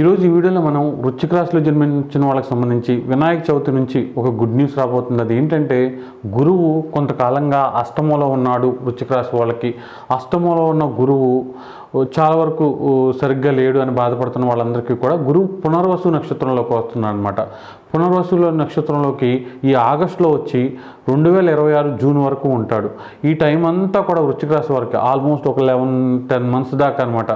ఈరోజు ఈ వీడియోలో మనం వృచ్చిక రాశిలో జన్మించిన వాళ్ళకి సంబంధించి వినాయక చవితి నుంచి ఒక గుడ్ న్యూస్ రాబోతుంది. అది ఏంటంటే గురువు కొంతకాలంగా అష్టమంలో ఉన్నాడు వృచ్చిక రాశి వాళ్ళకి. అష్టమంలో ఉన్న గురువు చాలా వరకు సరిగ్గా లేడు అని బాధపడుతున్న వాళ్ళందరికీ కూడా గురువు పునర్వసు నక్షత్రంలోకి వస్తున్నాడు అనమాట పునర్వసుల నక్షత్రంలోకి ఈ ఆగస్టులో వచ్చి రెండు వేల ఇరవై ఆరు జూన్ వరకు ఉంటాడు. ఈ టైం అంతా కూడా వృశ్చిక రాశి వరకు ఆల్మోస్ట్ ఒక లెవెన్ టెన్ మంత్స్ దాకా అనమాట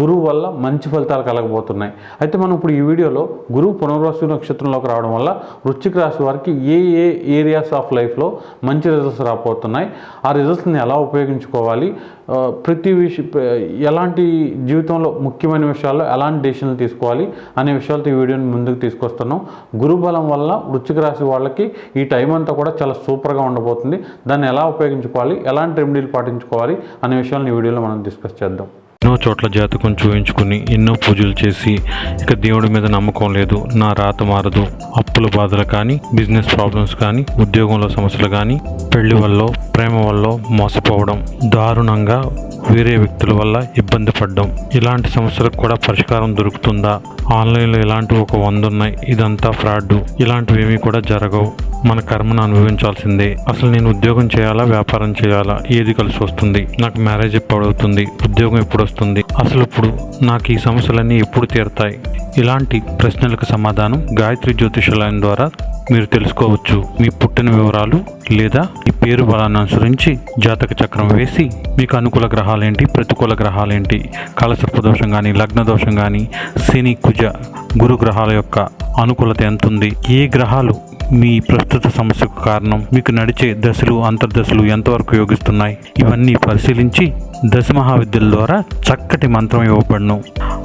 గురువు వల్ల మంచి ఫలితాలు కలగబోతున్నాయి. అయితే మనం ఇప్పుడు ఈ వీడియోలో గురువు పునర్వసు నక్షత్రంలోకి రావడం వల్ల వృశ్చిక రాశి వారికి ఏ ఏ ఏరియాస్ ఆఫ్ లైఫ్లో మంచి రిజల్ట్స్ రాబోతున్నాయి? ఆ రిజల్ట్స్ని ఎలా ఉపయోగించుకోవాలి? ప్రతి విష ఎలాంటి జీవితంలో ముఖ్యమైన విషయాల్లో ఎలాంటి డెసిషన్లు తీసుకోవాలి అనే విషయాలతో ఈ వీడియోని ముందుకు తీసుకొస్తున్నాం. గురువు బలం వల్ల వృశ్చిక రాశి వాళ్ళకి ఈ టైం అంతా కూడా చాలా సూపర్గా ఉండబోతుంది. దాన్ని ఎలా ఉపయోగించుకోవాలి? ఎలాంటి రెమెడీలు పాటించుకోవాలి? అనే విషయాలను ఈ వీడియోలో మనం డిస్కస్ చేద్దాం. ఎన్నో చోట్ల జాతకం చూయించుకుని ఎన్నో పూజలు చేసి ఇక దేవుడి మీద నమ్మకం లేదు. నా రాత మారదు. అప్పుల బాధలు కానీ బిజినెస్ ప్రాబ్లమ్స్ కానీ ఉద్యోగంలో సమస్యలు కానీ పెళ్ళి వల్ల ప్రేమ వల్ల మోసపోవడం దారుణంగా వేరే వ్యక్తుల వల్ల ఇబ్బంది పడడం. ఇలాంటి సమస్యలకు కూడా పరిష్కారం దొరుకుతుందా? ఆన్లైన్లో ఇలాంటివి ఒక వంద ఉన్నాయి. ఇదంతా ఫ్రాడ్. ఇలాంటివి ఏమీ కూడా జరగవు. మన కర్మను అనుభవించాల్సిందే. అసలు నేను ఉద్యోగం చేయాలా? వ్యాపారం చేయాలా? ఏది కలిసి వస్తుంది? నాకు మ్యారేజ్ ఎప్పుడు అవుతుంది? ఉద్యోగం ఎప్పుడు వస్తుంది? అసలు ఇప్పుడు నాకు ఈ సమస్యలన్నీ ఎప్పుడు తీరుతాయి? ఇలాంటి ప్రశ్నలకు సమాధానం గాయత్రి జ్యోతిషాలయం ద్వారా మీరు తెలుసుకోవచ్చు. మీ పుట్టిన వివరాలు లేదా ఈ పేరు బలాన్ని అనుసరించి జాతక చక్రం వేసి మీకు అనుకూల గ్రహాలేంటి ప్రతికూల గ్రహాలేంటి? కాలసర్ప దోషం కానీ లగ్న దోషం కానీ శని కుజ గురు గ్రహాల యొక్క అనుకూలత ఎంత ఉంది ఏ గ్రహాలు మీ ప్రస్తుత సమస్యకు కారణం మీకు నడిచే దశలు అంతర్దశలు ఎంతవరకు యోగిస్తున్నాయి? ఇవన్నీ పరిశీలించి దశ మహావిద్యల ద్వారా చక్కటి మంత్రం ఇవ్వబడును.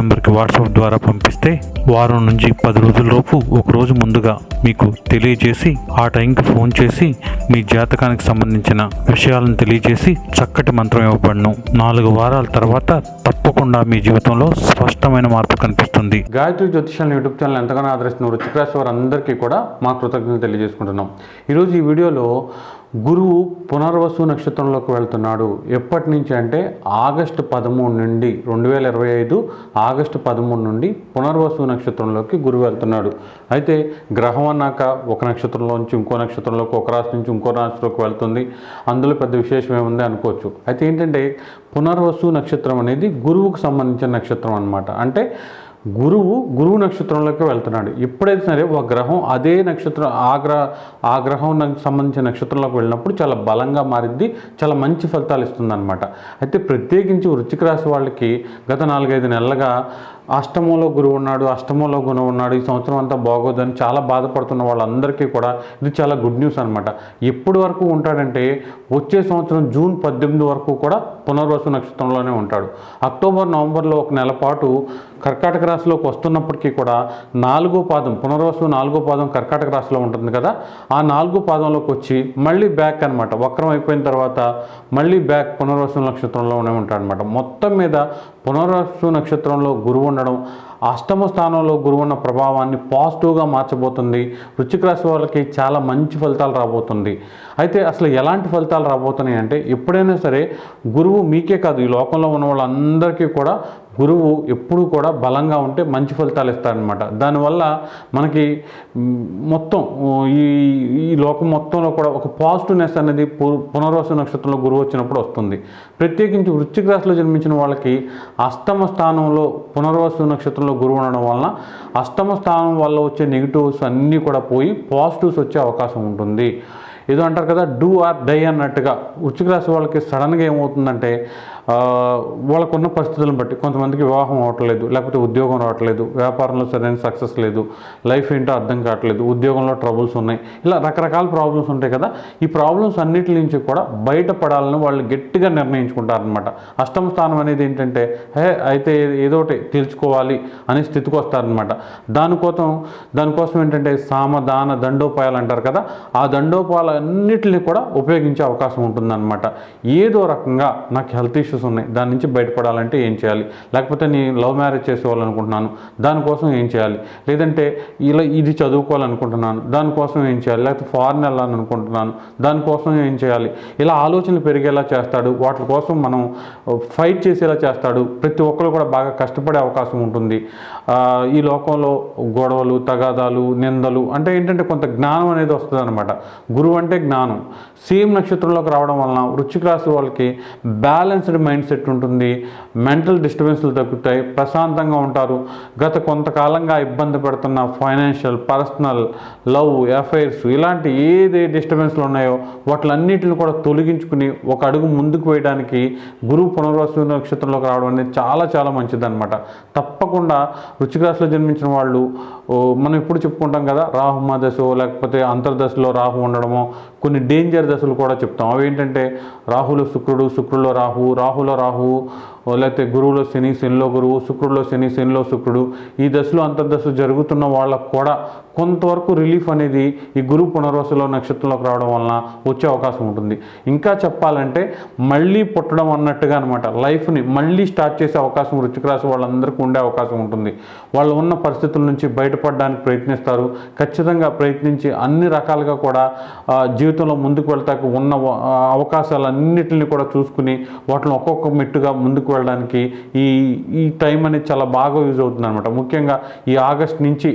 నెంబర్కి వాట్సాప్ ద్వారా పంపిస్తే వారం నుంచి పది రోజులలోపు ఒక రోజు ముందుగా మీకు తెలియజేసి ఆ టైంకి ఫోన్ చేసి మీ జాతకానికి సంబంధించిన విషయాలను తెలియజేసి చక్కటి మంత్రం ఇవ్వబడను. నాలుగు వారాల తర్వాత తప్పకుండా మీ జీవితంలో స్పష్టమైన మార్పు కనిపిస్తుంది. గాయత్రి జ్యోతిషాలను యూట్యూబ్ ఛానల్ ఎంతగానో ఆదరిస్తున్న వృశ్చిక వారందరికీ కూడా మా కృతజ్ఞతలు తెలియజేసుకుంటున్నాం. ఈరోజు ఈ వీడియోలో గురువు పునర్వసు నక్షత్రంలోకి వెళ్తున్నాడు. ఎప్పటి నుంచి అంటే ఆగస్టు పదమూడు నుండి రెండు వేల ఇరవై ఐదు ఆగస్టు పదమూడు నుండి పునర్వసు నక్షత్రంలోకి గురువు వెళ్తున్నాడు. అయితే గ్రహం అన్నాక ఒక నక్షత్రంలోంచి ఇంకో నక్షత్రంలోకి ఒక రాశి నుంచి ఇంకో రాశిలోకి వెళ్తుంది. అందులో పెద్ద విశేషం ఏముంది అనుకోవచ్చు. అయితే ఏంటంటే పునర్వసు నక్షత్రం అనేది గురువుకు సంబంధించిన నక్షత్రం అనమాట అంటే గురువు గురువు నక్షత్రంలోకి వెళ్తున్నాడు. ఎప్పుడైతే సరే ఒక గ్రహం అదే నక్షత్రం ఆ గ్రహ ఆ గ్రహం నాకు సంబంధించిన నక్షత్రంలోకి వెళ్ళినప్పుడు చాలా బలంగా మారింది చాలా మంచి ఫలితాలు ఇస్తుందన్నమాట. అయితే ప్రత్యేకించి వృచ్చిక రాశి వాళ్ళకి గత నాలుగైదు నెలలుగా అష్టమంలో గురువు ఉన్నాడు అష్టమంలో గుణం ఉన్నాడు ఈ సంవత్సరం అంతా బాగోదని చాలా బాధపడుతున్న వాళ్ళందరికీ కూడా ఇది చాలా గుడ్ న్యూస్ అనమాట ఎప్పటి వరకు ఉంటాడంటే వచ్చే సంవత్సరం జూన్ పద్దెనిమిది వరకు కూడా పునర్వసు నక్షత్రంలోనే ఉంటాడు. అక్టోబర్ నవంబర్లో ఒక నెల పాటు కర్కాటక రాశిలోకి వస్తున్నప్పటికీ కూడా నాలుగో పాదం పునర్వసు నాలుగో పాదం కర్కాటక రాశిలో ఉంటుంది కదా ఆ నాలుగో పాదంలోకి వచ్చి మళ్ళీ బ్యాక్ అనమాట వక్రం అయిపోయిన తర్వాత మళ్ళీ బ్యాక్ పునర్వసు నక్షత్రంలోనే ఉంటాడు అనమాట మొత్తం మీద పునర్వసు నక్షత్రంలో గురువు ఉండడం అష్టమ స్థానంలో గురువు ఉన్న ప్రభావాన్ని పాజిటివ్గా మార్చబోతుంది. వృచ్చిక రాశి వాళ్ళకి చాలా మంచి ఫలితాలు రాబోతుంది. అయితే అసలు ఎలాంటి ఫలితాలు రాబోతున్నాయి అంటే ఎప్పుడైనా సరే గురువు మీకే కాదు ఈ లోకంలో ఉన్న వాళ్ళందరికీ కూడా గురువు ఎప్పుడూ కూడా బలంగా ఉంటే మంచి ఫలితాలు ఇస్తాడనమాట దానివల్ల మనకి మొత్తం ఈ ఈ లోకం మొత్తంలో కూడా ఒక పాజిటివ్నెస్ అనేది పు- నక్షత్రంలో గురువు వచ్చినప్పుడు వస్తుంది. ప్రత్యేకించి వృశ్చిక రాశిలో జన్మించిన వాళ్ళకి అష్టమ స్థానంలో పునర్వసు నక్షత్రంలో గురువు ఉండడం వలన అష్టమ స్థానం వల్ల వచ్చే నెగిటివ్స్ అన్నీ కూడా పోయి పాజిటివ్స్ వచ్చే అవకాశం ఉంటుంది. ఏదో అంటారు కదా డూ ఆర్ డై అన్నట్టుగా. వృశ్చిక రాశి వాళ్ళకి సడన్గా ఏమవుతుందంటే వాళ్ళకున్న పరిస్థితులను బట్టి కొంతమందికి వివాహం అవ్వట్లేదు లేకపోతే ఉద్యోగం రావట్లేదు వ్యాపారంలో సరైన సక్సెస్ లేదు లైఫ్ ఏంటో అర్థం కావట్లేదు ఉద్యోగంలో ట్రబుల్స్ ఉన్నాయి. ఇలా రకరకాల ప్రాబ్లమ్స్ ఉంటాయి కదా. ఈ ప్రాబ్లమ్స్ అన్నిటి నుంచి కూడా బయటపడాలని వాళ్ళు గట్టిగా నిర్ణయించుకుంటారనమాట అష్టమ స్థానం అనేది ఏంటంటే హే అయితే ఏదో ఒకటి తేల్చుకోవాలి అనే స్థితికి వస్తారనమాట దానికోసం దానికోసం ఏంటంటే సామదాన దండోపాయాలు అంటారు కదా. ఆ దండోపాయాలు కూడా ఉపయోగించే అవకాశం ఉంటుందన్నమాట. ఏదో రకంగా నాకు హెల్త్ ఇష్యూస్ ఉన్నాయి. దాని నుంచి బయటపడాలంటే ఏం చేయాలి? లేకపోతే నేను లవ్ మ్యారేజ్ చేసుకోవాలనుకుంటున్నాను దానికోసం ఏం చేయాలి? లేదంటే ఇలా ఇది చదువుకోవాలనుకుంటున్నాను. దానికోసం ఏం చేయాలి? లేకపోతే ఫారెన్ వెళ్ళాలనుకుంటున్నాను. దానికోసం ఏం చేయాలి? ఇలా ఆలోచనలు పెరిగేలా చేస్తాడు. వాటి కోసం మనం ఫైట్ చేసేలా చేస్తాడు. ప్రతి ఒక్కరు కూడా బాగా కష్టపడే అవకాశం ఉంటుంది. ఈ లోకంలో గొడవలు తగాదాలు నిందలు అంటే ఏంటంటే కొంత జ్ఞానం అనేది వస్తుంది అనమాట గురువు అంటే జ్ఞానం. సేమ్ నక్షత్రంలోకి రావడం వలన వృశ్చిక రాశి వాళ్ళకి బ్యాలెన్స్డ్ మైండ్ సెట్ ఉంటుంది మెంటల్ డిస్టర్బెన్స్లు తగ్గుతాయి ప్రశాంతంగా ఉంటారు. గత కొంతకాలంగా ఇబ్బంది పెడుతున్న ఫైనాన్షియల్ పర్సనల్ లవ్ అఫైర్స్ ఇలాంటి ఏది డిస్టర్బెన్స్లు ఉన్నాయో వాటిలన్నిటిని కూడా తొలగించుకుని ఒక అడుగు ముందుకు వేయడానికి గురువు పునర్వసు నక్షత్రంలోకి రావడం అనేది చాలా చాలా మంచిదన్నమాట. తప్పకుండా వృశ్చిక జన్మించిన వాళ్ళు మనం ఎప్పుడు చెప్పుకుంటాం కదా రాహుమ దశో లేకపోతే అంతర్దశలో రాహు ఉండడమో కొన్ని డేంజర్ దశలు కూడా చెప్తాం. అవి ఏంటంటే రాహులో శుక్రుడు శుక్రుల్లో రాహు రాహులో రాహు ఓ లేకపోతే గురువులో శని శనిలో గురువు శుక్రుడిలో శని శనిలో శుక్రుడు ఈ దశలో అంతర్దశ జరుగుతున్న వాళ్ళకు కూడా కొంతవరకు రిలీఫ్ అనేది ఈ గురు పునర్వసలో నక్షత్రంలోకి రావడం వలన వచ్చే అవకాశం ఉంటుంది. ఇంకా చెప్పాలంటే మళ్ళీ పుట్టడం అన్నట్టుగా అనమాట లైఫ్ని మళ్ళీ స్టార్ట్ చేసే అవకాశం వృశ్చిక రాశి వాళ్ళందరికీ ఉండే అవకాశం ఉంటుంది. వాళ్ళు ఉన్న పరిస్థితుల నుంచి బయటపడడానికి ప్రయత్నిస్తారు. ఖచ్చితంగా ప్రయత్నించి అన్ని రకాలుగా కూడా జీవితంలో ముందుకు వెళ్తాకు ఉన్న ఆ, అవకాశాలన్నిటిని కూడా చూసుకుని వాటిని ఒక్కొక్క మెట్టుగా ముందుకు వెళ్ళడానికి ఈ ఈ టైం అనేది చాలా బాగా యూజ్ అవుతుంది అనమాట ముఖ్యంగా ఈ ఆగస్ట్ నుంచి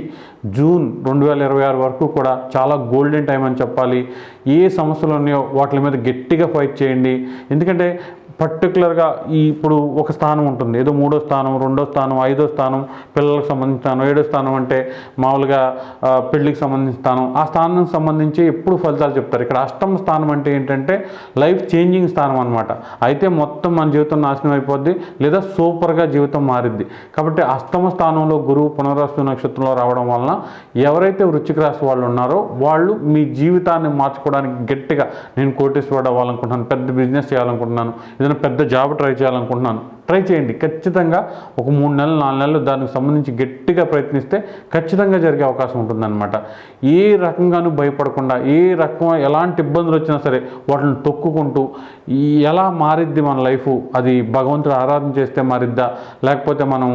జూన్ రెండు వేల ఇరవై ఆరు వరకు కూడా చాలా గోల్డెన్ టైం అని చెప్పాలి. ఏ సమస్యలు ఉన్నాయో వాటి మీద గట్టిగా ఫైట్ చేయండి. ఎందుకంటే పర్టికులర్గా ఈ ఇప్పుడు ఒక స్థానం ఉంటుంది. ఏదో మూడో స్థానం రెండో స్థానం ఐదో స్థానం పిల్లలకు సంబంధించిన స్థానం ఏడో స్థానం అంటే మామూలుగా పెళ్ళికి సంబంధించిన స్థానం. ఆ స్థానానికి సంబంధించి ఎప్పుడు ఫలితాలు చెప్తారు. ఇక్కడ అష్టమ స్థానం అంటే ఏంటంటే లైఫ్ చేంజింగ్ స్థానం అనమాట అయితే మొత్తం మన జీవితం నాశనం అయిపోద్ది లేదా సూపర్గా జీవితం మారిద్ది. కాబట్టి అష్టమ స్థానంలో గురువు పునరాస్తు నక్షత్రంలో రావడం వలన ఎవరైతే వృచ్చిక రాశి వాళ్ళు ఉన్నారో వాళ్ళు మీ జీవితాన్ని మార్చుకోవడానికి గట్టిగా నేను కోటేశ్వర అవ్వాలనుకుంటున్నాను పెద్ద బిజినెస్ చేయాలనుకుంటున్నాను ఏదైనా పెద్ద జాబ్ ట్రై చేయాలనుకుంటున్నాను ట్రై చేయండి. ఖచ్చితంగా ఒక మూడు నెలలు నాలుగు నెలలు దానికి సంబంధించి గట్టిగా ప్రయత్నిస్తే ఖచ్చితంగా జరిగే అవకాశం ఉంటుందన్నమాట. ఏ రకంగానూ భయపడకుండా ఏ రకం ఎలాంటి ఇబ్బందులు వచ్చినా సరే వాటిని తొక్కుకుంటూ ఈ ఎలా మారిద్ది మన లైఫ్? అది భగవంతుడు ఆరాధన చేస్తే మారిద్దా? లేకపోతే మనం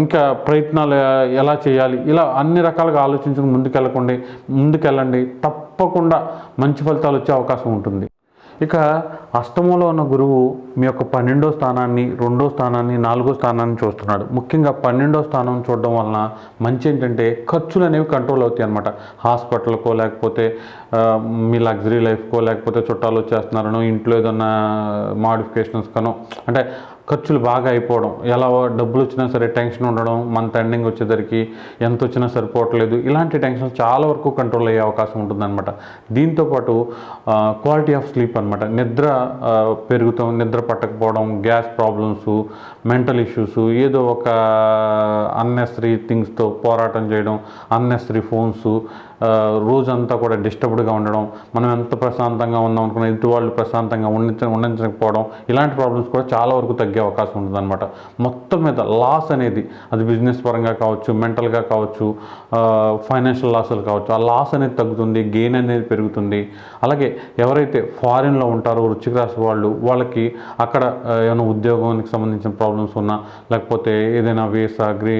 ఇంకా ప్రయత్నాలు ఎలా చేయాలి? ఇలా అన్ని రకాలుగా ఆలోచించుకుని ముందుకెళ్ళకండి ముందుకెళ్ళండి. తప్పకుండా మంచి ఫలితాలు వచ్చే అవకాశం ఉంటుంది. ఇక అష్టమంలో ఉన్న గురువు మీ యొక్క పన్నెండో స్థానాన్ని రెండో స్థానాన్ని నాలుగో స్థానాన్ని చూస్తున్నాడు. ముఖ్యంగా పన్నెండో స్థానం చూడడం వలన మంచి ఏంటంటే ఖర్చులు అనేవి కంట్రోల్ అవుతాయి అనమాట హాస్పిటల్కో లేకపోతే మీ లగ్జరీ లైఫ్కో లేకపోతే చుట్టాలు వచ్చేస్తున్నారనో ఇంట్లో ఏదన్నా మాడిఫికేషన్స్ కనో అంటే ఖర్చులు బాగా అయిపోవడం. ఎలా డబ్బులు వచ్చినా సరే టెన్షన్ ఉండడం మంత్ ఎండింగ్ వచ్చేసరికి ఎంత వచ్చినా సరిపోవట్లేదు. ఇలాంటి టెన్షన్ చాలా వరకు కంట్రోల్ అయ్యే అవకాశం ఉంటుందన్నమాట. దీంతోపాటు క్వాలిటీ ఆఫ్ స్లీప్ అనమాట నిద్ర పెరుగుతాం నిద్ర పట్టకపోవడం గ్యాస్ ప్రాబ్లమ్స్ మెంటల్ ఇష్యూస్ ఏదో ఒక అన్నెసరీ థింగ్స్తో పోరాటం చేయడం అన్నెసరీ ఫోన్స్ రోజంతా కూడా డిస్టర్బ్డ్గా ఉండడం మనం ఎంత ప్రశాంతంగా ఉన్నాం అనుకున్న ఎదుటి వాళ్ళు ప్రశాంతంగా ఉండించ ఉండించకపోవడం ఇలాంటి ప్రాబ్లమ్స్ కూడా చాలా వరకు తగ్గే అవకాశం ఉంటుందన్నమాట. మొత్తం మీద లాస్ అనేది అది బిజినెస్ పరంగా కావచ్చు మెంటల్గా కావచ్చు ఫైనాన్షియల్ లాసులు కావచ్చు ఆ లాస్ అనేది తగ్గుతుంది గెయిన్ అనేది పెరుగుతుంది. అలాగే ఎవరైతే ఫారిన్లో ఉంటారో వృశ్చిక రాశి వాళ్ళు వాళ్ళకి అక్కడ ఏమైనా ఉద్యోగానికి సంబంధించిన ప్రాబ్లమ్స్ ఉన్నా లేకపోతే ఏదైనా వీసా గ్రీ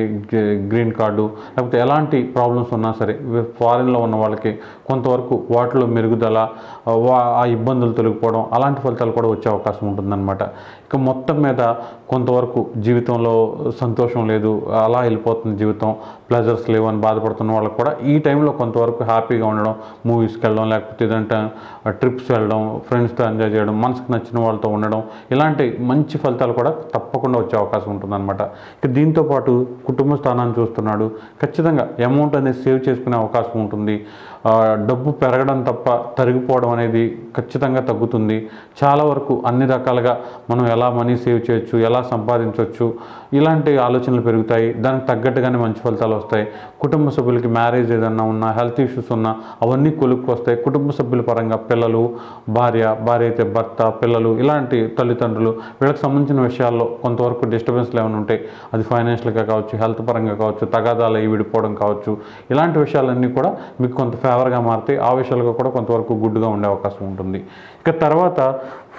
గ్రీన్ కార్డు లేకపోతే ఎలాంటి ప్రాబ్లమ్స్ ఉన్నా సరే ఫారిన్ ఫారిన్లో ఉన్న వాళ్ళకి కొంతవరకు వాటిలో మెరుగుదల ఆ, వా- ఆ ఇబ్బందులు తొలగిపోవడం అలాంటి ఫలితాలు కూడా వచ్చే అవకాశం ఉంటుందన్నమాట. ఇక మొత్తం మీద కొంతవరకు జీవితంలో సంతోషం లేదు అలా వెళ్ళిపోతుంది జీవితం ప్లెజర్స్ లేవు అని బాధపడుతున్న వాళ్ళకి కూడా ఈ టైంలో కొంతవరకు హ్యాపీగా ఉండడం మూవీస్కి వెళ్ళడం లేకపోతే ఏదంటే ట్రిప్స్ వెళ్ళడం ఫ్రెండ్స్తో ఎంజాయ్ చేయడం మనసుకు నచ్చిన వాళ్ళతో ఉండడం ఇలాంటి మంచి ఫలితాలు కూడా తప్పకుండా వచ్చే అవకాశం ఉంటుందన్నమాట. ఇక దీంతో పాటు కుటుంబ స్థానాన్ని చూస్తున్నాడు. ఖచ్చితంగా అమౌంట్ అనేది సేవ్ చేసుకునే అవకాశం ఉంటుంది. ఉంటుంది డబ్బు పెరగడం తప్ప తరిగిపోవడం అనేది ఖచ్చితంగా తగ్గుతుంది. చాలా వరకు అన్ని రకాలుగా మనం ఎలా మనీ సేవ్ చేయొచ్చు ఎలా సంపాదించవచ్చు ఇలాంటి ఆలోచనలు పెరుగుతాయి. దానికి తగ్గట్టుగానే మంచి ఫలితాలు వస్తాయి. కుటుంబ సభ్యులకి మ్యారేజ్ ఏదన్నా ఉన్నా హెల్త్ ఇష్యూస్ ఉన్నా అవన్నీ కొలుక్కు వస్తాయి కుటుంబ సభ్యుల పరంగా పిల్లలు భార్య భార్య అయితే భర్త పిల్లలు ఇలాంటి తల్లిదండ్రులు వీళ్ళకి సంబంధించిన విషయాల్లో కొంతవరకు డిస్టర్బెన్స్లు ఏమైనా ఉంటాయి అది ఫైనాన్షియల్గా కావచ్చు హెల్త్ పరంగా కావచ్చు తగాదాలు అవి విడిపోవడం కావచ్చు ఇలాంటి విషయాలన్నీ కూడా మీకు కొంత ఫేవర్గా మారుతాయి. ఆ విషయాలుగా కూడా కొంతవరకు గుడ్డుగా ఉండే అవకాశం ఉంటుంది. ఇక తర్వాత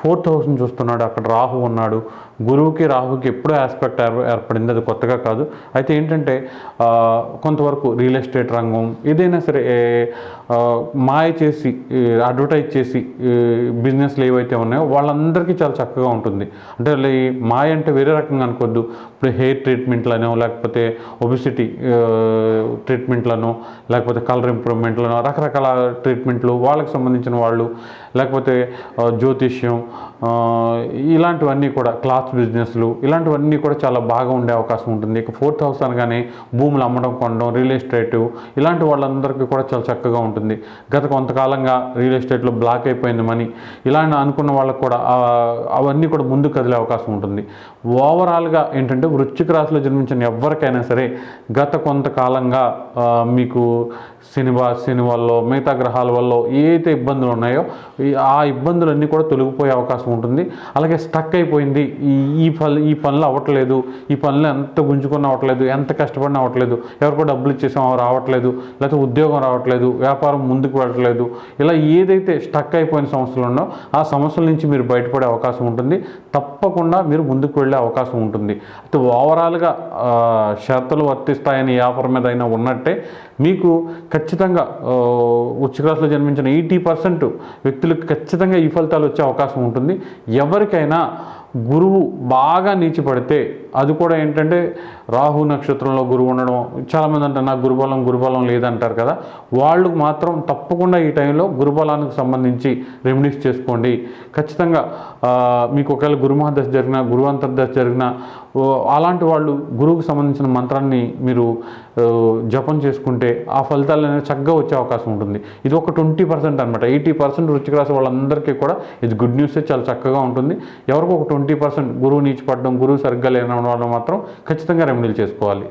ఫోర్త్ హౌస్ని చూస్తున్నాడు. అక్కడ రాహు ఉన్నాడు. గురువుకి రాహుకి ఎప్పుడో ఆస్పెక్ట్ ఏర్- ఏర్పడింది. అది కొత్తగా కాదు. అయితే ఏంటంటే కొంతవరకు రియల్ ఎస్టేట్ రంగం ఏదైనా సరే మాయ చేసి అడ్వర్టైజ్ చేసి బిజినెస్లు ఏవైతే ఉన్నాయో వాళ్ళందరికీ చాలా చక్కగా ఉంటుంది. అంటే ఈ మాయ అంటే వేరే రకంగా అనుకోవద్దు. ఇప్పుడు హెయిర్ ట్రీట్మెంట్లనో లేకపోతే ఒబిసిటీ ట్రీట్మెంట్లను లేకపోతే కలర్ ఇంప్రూవ్మెంట్లను రకరకాల ట్రీట్మెంట్లు వాళ్ళకి సంబంధించిన వాళ్ళు లేకపోతే జ్యోతిష్యం ఇలాంటివన్నీ కూడా క్లాత్ బిజినెస్లు ఇలాంటివన్నీ కూడా చాలా బాగా ఉండే అవకాశం ఉంటుంది. ఇక ఫోర్త్ హౌస్ అనగానే భూములు అమ్మడం కొనడం రియల్ ఎస్టేట్ ఇలాంటి వాళ్ళందరికీ కూడా చాలా చక్కగా ఉంటుంది. గత కొంతకాలంగా రియల్ ఎస్టేట్లో బ్లాక్ అయిపోయింది మనీ. ఇలా అనుకున్న వాళ్ళకు కూడా అవన్నీ కూడా ముందుకు కదిలే అవకాశం ఉంటుంది. ఓవరాల్గా ఏంటంటే వృశ్చిక రాశిలో జన్మించిన ఎవరికైనా సరే గత కొంతకాలంగా మీకు సినిమా శని వల్ల మిగతా గ్రహాల వల్ల ఏదైతే ఇబ్బందులు ఉన్నాయో ఆ ఇబ్బందులన్నీ కూడా తొలగిపోయే అవకాశం ఉంటుంది. అలాగే స్టక్ అయిపోయింది. ఈ ఈ పనులు ఈ పనులు అవ్వట్లేదు. ఈ పనులు ఎంత గుంజుకొని అవ్వట్లేదు. ఎంత కష్టపడిన అవ్వట్లేదు. ఎవరికో డబ్బులు ఇచ్చేసాం రావట్లేదు. లేకపోతే ఉద్యోగం రావట్లేదు. వ్యాపారం ముందుకు వెళ్ళట్లేదు. ఇలా ఏదైతే స్టక్ అయిపోయిన సమస్యలు ఉన్నో ఆ సమస్యల నుంచి మీరు బయటపడే అవకాశం ఉంటుంది. తప్పకుండా మీరు ముందుకు వెళ్ళే అవకాశం ఉంటుంది. అయితే ఓవరాల్గా షరతులు వర్తిస్తాయని వ్యాపారం ఆఫర్ మీద అయినా ఉన్నట్టే మీకు ఖచ్చితంగా ఉచ్చ వృశ్చిక జన్మించిన ఎయిటీ పర్సెంట్ వ్యక్తులకు ఖచ్చితంగా ఈ ఫలితాలు వచ్చే అవకాశం ఉంటుంది. ఎవరికైనా గురువు బాగా నీచిపడితే అది కూడా ఏంటంటే రాహు నక్షత్రంలో గురువు ఉండడం చాలామంది అంటారు నాకు గురుబలం గురుబలం లేదంటారు కదా. వాళ్ళు మాత్రం తప్పకుండా ఈ టైంలో గురుబలానికి సంబంధించి రెమెడీస్ చేసుకోండి. ఖచ్చితంగా మీకు ఒకవేళ గురుమహాదశ జరిగిన గురువంతర్దశ జరిగిన అలాంటి వాళ్ళు గురువుకు సంబంధించిన మంత్రాన్ని మీరు జపం చేసుకుంటే ఆ ఫలితాలు అనేవి చక్కగా వచ్చే అవకాశం ఉంటుంది. ఇది ఒక ట్వంటీ పర్సెంట్ అనమాట ఎయిటీ పర్సెంట్ వృచ్చిక రాశి వాళ్ళందరికీ కూడా ఇది గుడ్ న్యూసే చాలా చక్కగా ఉంటుంది. ఎవరికో ఒక ట్వంటీ పర్సెంట్ గురువు నీచి పడడం గురువు సరిగ్గా లేనడం వాళ్ళు మాత్రం ఖచ్చితంగా రెమెడీలు చేసుకోవాలి.